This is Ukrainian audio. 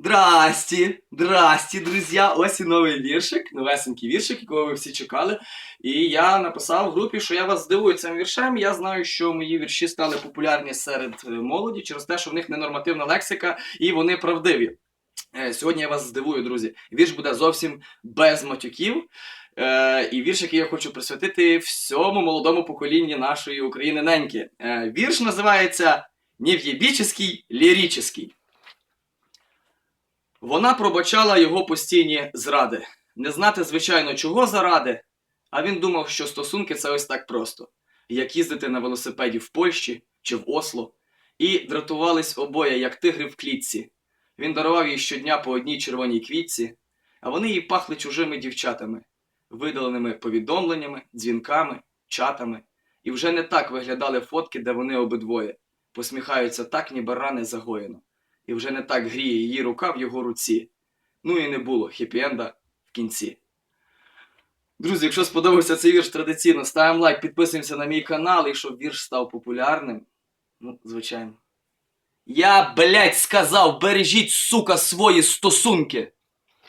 Здрасті, здрасті, друзі. Ось і новий віршик, новесенький віршик, якого ви всі чекали. І я написав в групі, що я вас здивую цим віршем. Я знаю, що мої вірші стали популярні серед е, молоді через те, що в них ненормативна лексика і вони правдиві. Е, Сьогодні я вас здивую, друзі. Вірш буде зовсім без матюків. Е, і вірш, який я хочу присвятити всьому молодому поколінні нашої України неньки. Вірш називається Нев'єбіческий ліріческий. Вона пробачала його постійні зради. Не знати, звичайно, чого заради, а він думав, що стосунки це ось так просто, як їздити на велосипеді в Польщі чи в Осло. І дратувались обоє, як тигри в клітці. Він дарував їй щодня по одній червоній квітці, а вони їй пахли чужими дівчатами, видаленими повідомленнями, дзвінками, чатами. І вже не так виглядали фотки, де вони обидвоє, посміхаються так, ніби рани загоєно і вже не так гріє її рука в його руці. Ну і не було хіпі-енда в кінці. Друзі, якщо сподобався цей вірш традиційно, ставимо лайк, підписуємося на мій канал, і щоб вірш став популярним. Ну, звичайно. Я, блядь, сказав, бережіть, сука, свої стосунки.